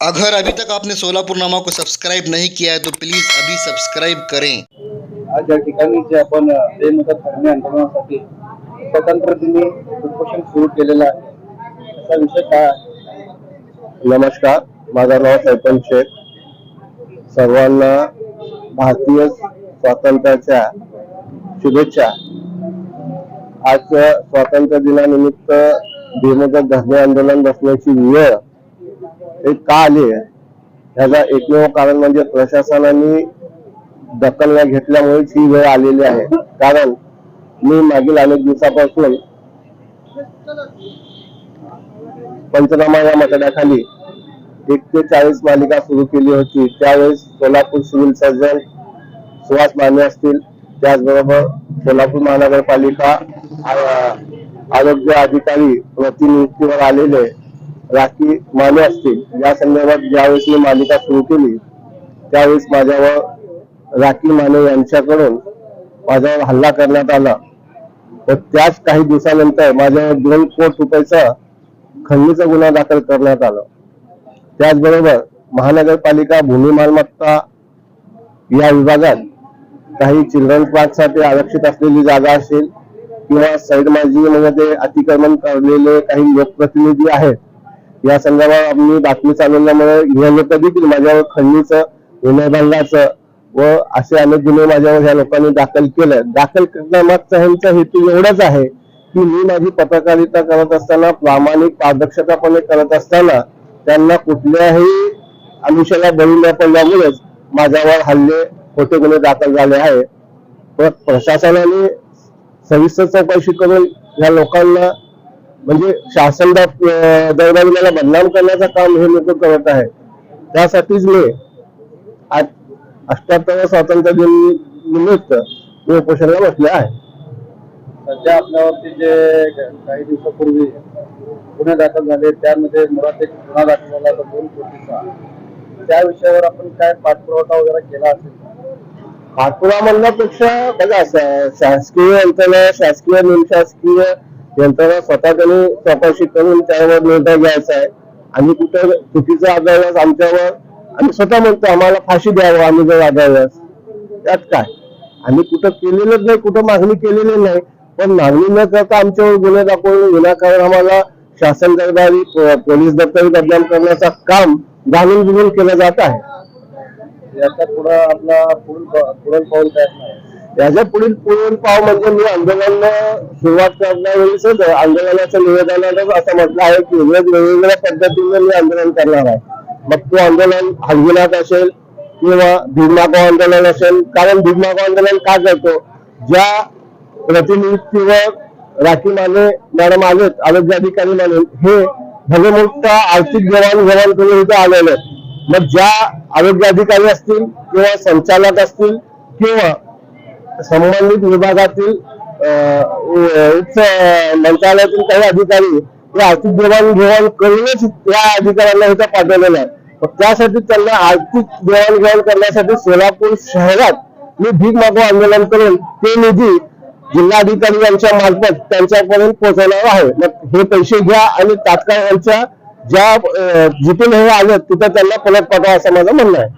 अगर अभी तक आपने सोलापुर नामा को सब्सक्राइब नहीं किया है तो प्लीज़ अभी सब्सक्राइब करें। आज या ठिकाणी जे आपण बेमुदत धरणे आंदोलनासाठी स्वतंत्रतेने उपोषण सुरू केलेलं आहे. त्याचा विषय काय नमस्कार माझं नाव सरपंच शेख. सर्वांना भारतीय स्वातंत्र्याच्या शुभेच्छा. आज स्वातंत्र्य दिनानिमित्त बेमुदत धरणे आंदोलन बसण्याची वेळ हे का आले ह्याचा एकमेव कारण म्हणजे प्रशासनाने दखल न घेतल्यामुळेच ही वेळ आलेली आहे. कारण मी मागील अनेक दिवसापासून पंचनामा या मतदाखाली एक ते चाळीस मालिका सुरू केली होती. त्यावेळेस सोलापूर सिव्हिल सर्जन सुहास माने असतील. त्याचबरोबर सोलापूर महानगरपालिका आरोग्य अधिकारी प्रतिनियुक्तीवर आलेले राखी माने असतील. या संदर्भात ज्यावेळेस मी मालिका सुरू केली त्यावेळेस माझ्यावर राखी माने यांच्याकडून माझ्यावर हल्ला करण्यात आला. तर त्याच काही दिवसानंतर माझ्यावर दोन कोटी रुपयाचा खंडीचा गुन्हा दाखल करण्यात आला. त्याचबरोबर महानगरपालिका भूमी मालमत्ता या विभागात काही चिल्ड्रन पार्कसाठी आरक्षित असलेली जागा असेल किंवा सैडमध्ये अतिक्रमण करलेले काही लोकप्रतिनिधी आहेत या संदर्भात आम्ही बातमी चालवल्यामुळे हे लोक देखील माझ्यावर खंडणीचं विनयभंगाचं व असे अनेक गुन्हे माझ्यावर ह्या लोकांनी दाखल केले. दाखल करण्यामागचा ह्यांचा हेतू एवढाच आहे की मी माझी पत्रकारिता करत असताना प्रामाणिक पारदर्शकपणे करत असताना त्यांना कुठल्याही आयुष्याला बळी न पडल्यामुळेच माझ्यावर हल्ले खोटे गुन्हे दाखल झाले आहे तर प्रशासनाने सविस्तर चौकशी करून या लोकांना म्हणजे शासन द- अं, दरबारी मला बदनाम करण्याचं काम हे लोक करत आहे त्यासाठीच मी आज अष्ट्याहत्तर स्वातंत्र्य दिन निमित्त मी उपोषणाला बसले आहे. सध्या आपल्यावरती जे काही दिवसापूर्वी गुन्हे दाखल झाले त्यामध्ये मुळात एक गुन्हा दाखल झाला होता दोन कोटीचा. त्या विषयावर आपण काय पाठपुरावा वगैरे केला असेल? का? पाठपुरा म्हणण्यापेक्षा बघा शासकीय यंत्रणा शासकीय निमशासकीय यंत्रणा स्वतः त्यांनी चौकशी करून त्यावर निर्णय घ्यायचा आहे. आणि कुठं चुकीचं आढळल्यास आमच्यावर आम्ही स्वतः म्हणतो आम्हाला फाशी द्यावं आम्ही जर आढळल्यास. त्यात काय? आम्ही कुठं केलेलंच नाही कुठं मागणी केलेली नाही. पण मागणी न करता आमच्यावर गुन्हे दाखवून विनाकारण आम्हाला शासन दरबारी पोलीस दप्तरी बदनाम करण्याचं काम जाणून बुजून केलं जात आहे. याचा पुढं आपला पुढील पुढील पाऊल काय आहे? याच्या पुढील पुढील पाव म्हणजे मी आंदोलन सुरुवात करण्यावेळीच आंदोलनाच्या निवेदनातच असं म्हटलं आहे की वेगवेगळ्या पद्धतीने मी आंदोलन करणार आहे. मग तो आंदोलन हलगिनाथ असेल किंवा भीमागाव आंदोलन असेल. कारण भीमागाव आंदोलन का करतो? ज्या प्रतिनियुक्तीवर राखी माने मॅडम आलेत आरोग्य अधिकारी म्हणून हे भले आर्थिक देवाणघेवाण करून इथे आलेले मग ज्या आरोग्य अधिकारी असतील किंवा संचालक असतील किंवा संबंधित विभागातील उच्च मंत्रालयातील काही अधिकारी हे आर्थिक देवाणघेवाण करूनच या अधिकाऱ्यांना इथं पाठवलेलं आहे. त्यासाठी त्यांना आर्थिक देवाणघेवाण करण्यासाठी सोलापूर शहरात मी भीक मागो आंदोलन करून ते निधी जिल्हाधिकारी यांच्या मार्फत त्यांच्यापर्यंत पोहोचवणार आहे. मग हे पैसे घ्या आणि तात्काळ यांच्या ज्या जिथून हे आले तिथं त्यांना परत पाठवा असं माझं म्हणणं आहे.